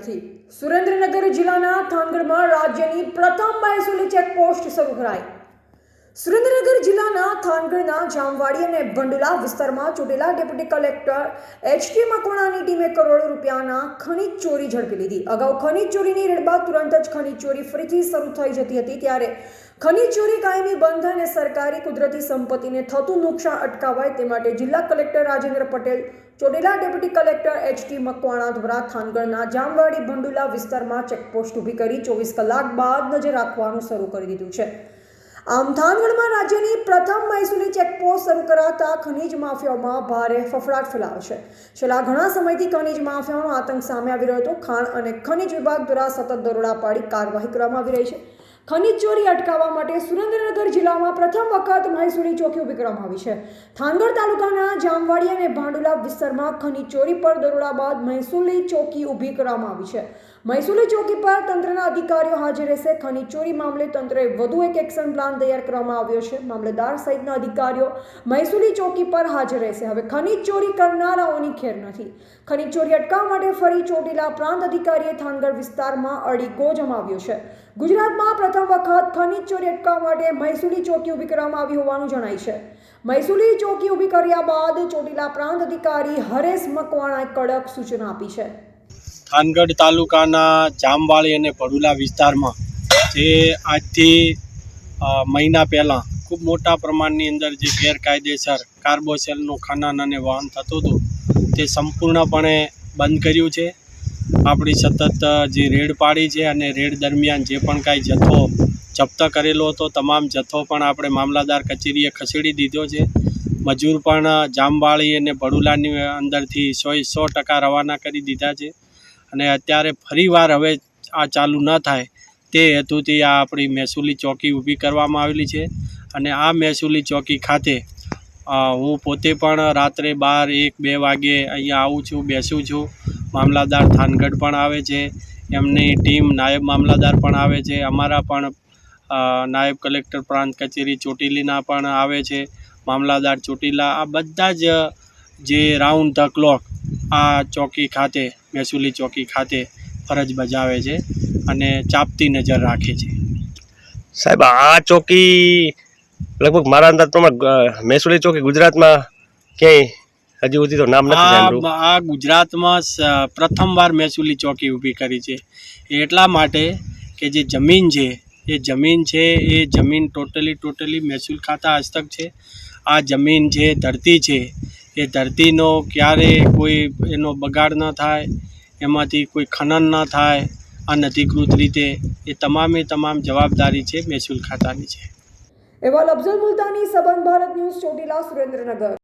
નથી સુરેન્દ્રનગર જિલ્લાના થાનગઢમાં રાજ્યની પ્રથમ મહેસૂલી ચેકપોસ્ટ શરૂ કરાઈ. સુરેન્દ્રનગર જિલ્લાના થાનગઢના જામવાડી અને ભંડુલા વિસ્તારમાં ચૂંટેલા ડેપ્યુટી કલેક્ટર એચ કે મકવાણાની ટીમે કરોડો રૂપિયાના ખનીજ ચોરી ઝડપી લીધી. અગાઉ ખનીજ ચોરીની રેડ બાદ તુરંત જ ખનીજ ચોરી ફરીથી શરૂ થઈ જતી હતી ત્યારે ખનીજ ચોરી કાયમી બંધ અને સરકારી કુદરતી સંપત્તિને થતું નુકસાન અટકાવાય તે માટે જિલ્લા collector Rajendra Patel, Chotila deputy collector H T Makwana દ્વારા થાનગઢના જામવાડી ભંડુલા વિસ્તારમાં ચેકપોસ્ટ ઊભી કરી ચોવીસ કલાક બાદ નજર રાખવાનું શરૂ કરી દીધું છે. આમ થાનગઢમાં રાજ્યની પ્રથમ મહેસૂલી ચેકપોસ્ટ શરૂ કરાતા ખનીજ માફિયાઓમાં ભારે ફફડાટ ફેલાયો છે. છેલ્લા ઘણા સમયથી ખનીજ માફિયાઓનો આતંક સામે આવી રહ્યો હતો. ખાણ અને ખનીજ વિભાગ દ્વારા સતત દરોડા પાડી કાર્યવાહી કરવામાં આવી રહી છે. ખનીજ ચોરી અટકાવવા માટે સુરેન્દ્રનગર જિલ્લામાં પ્રથમ વખત મહેસૂલી ચોકી ઊભી કરવામાં આવી છે. થાનગઢ તાલુકાના જામવાડી અને ભાંડુલા વિસ્તારમાં ખનીજ ચોરી પર દરોડા બાદ મહેસૂલી ચોકી ઊભી કરવામાં આવી છે. મહેસૂલી ચોકી પર તંત્રના અધિકારીઓ હાજર રહેશે. ખનીજ ચોરી મામલે તંત્રએ વધુ એક એક્શન પ્લાન તૈયાર કરવામાં આવ્યો છે. મામલેદાર સહિતના અધિકારીઓ મહેસૂલી ચોકી પર હાજર રહેશે. હવે ખનીજ ચોરી કરનારાઓની ખેર નથી. ખનીજ ચોરી અટકાવવા માટે ફરી ચોટીલા પ્રાંત અધિકારીએ થાનગઢ વિસ્તારમાં અડીગો જમાવ્યો છે. ગુજરાતમાં પ્રથમ વખત ખનિજ ચોરી અટકાવવા માટે મહેસૂલી ચોકી ઊભી કરવામાં આવી હોવાનું જણાય છે. મહેસૂલી ચોકી ઊભી કર્યા બાદ ચોટીલા પ્રાંત અધિકારી હરેશ મકવાણાએ કડક સૂચના આપી છે. ખાનગઢ તાલુકાના જામવાળી અને ભડુલા વિસ્તારમાં જે આજથી મહિના પહેલાં ખૂબ મોટા પ્રમાણની અંદર જે ગેરકાયદેસર કાર્બોસેલનું ખનન અને વહન થતું હતું, તે સંપૂર્ણપણે બંધ કર્યું છે. આપણી સતત જે રેડ પાડી છે અને રેડ દરમિયાન જે પણ કાંઈ જથ્થો જપ્ત કરેલો હતો, તમામ જથ્થો પણ આપણે મામલાદાર કચેરીએ ખસેડી દીધો છે. મજૂર પણ જામવાળી અને ભડુલાની અંદરથી સો સો ટકા રવાના કરી દીધા છે. અને અત્યારે ફરીવાર હવે આ ચાલુ ન થાય તે હેતુથી આ આપણી મહેસૂલી ચોકી ઊભી કરવામાં આવેલી છે. અને આ મહેસૂલી ચોકી ખાતે હું પોતે પણ રાત્રે બાર એક બે વાગે અહીંયા આવું છું, બેસું છું. મામલાદાર થાનગઢ પણ આવે છે. એમની ટીમ નાયબ મામલાદાર પણ આવે છે. અમારા પણ નાયબ કલેક્ટર પ્રાંત કચેરી ચોટીલીના પણ આવે છે. મામલાદાર ચોટીલા, આ બધા જ, જે રાઉન્ડ ધ ક્લોક, આ ચોકી ખાતે, મહેસૂલી ચોકી ખાતે ફરજ બજાવે છે અને ચાપતી નજર રાખે છે. સાહેબ, આ ચોકી લગભગ મારા અંદાજ પ્રમાણે મહેસૂલી ચોકી ગુજરાતમાં ક્યાંય હજી સુધી તો નામ નથી આ સાંભળ્યું. આ ગુજરાતમાં સ- પ્રથમવાર મહેસૂલી ચોકી ઊભી કરી છે. એ એટલા માટે કે જે જમીન છે એ જમીન છે એ જમીન ટોટલી ટોટલી મહેસૂલ ખાતા હસ્તક છે. આ જમીન છે ધરતી છે એ ધરતીનો ક્યારે કોઈ એનો બગાડ ન થાય એમાંથી કોઈ ખનન ન થાય અનધિકૃત રીતે એ તમામે તમામ જવાબદારી છે મહેસૂલ ખાતાની છે. એવા અફઝલ મુલતાની સબન ભારત ન્યૂઝ ચોટીલા સુરેન્દ્રનગર.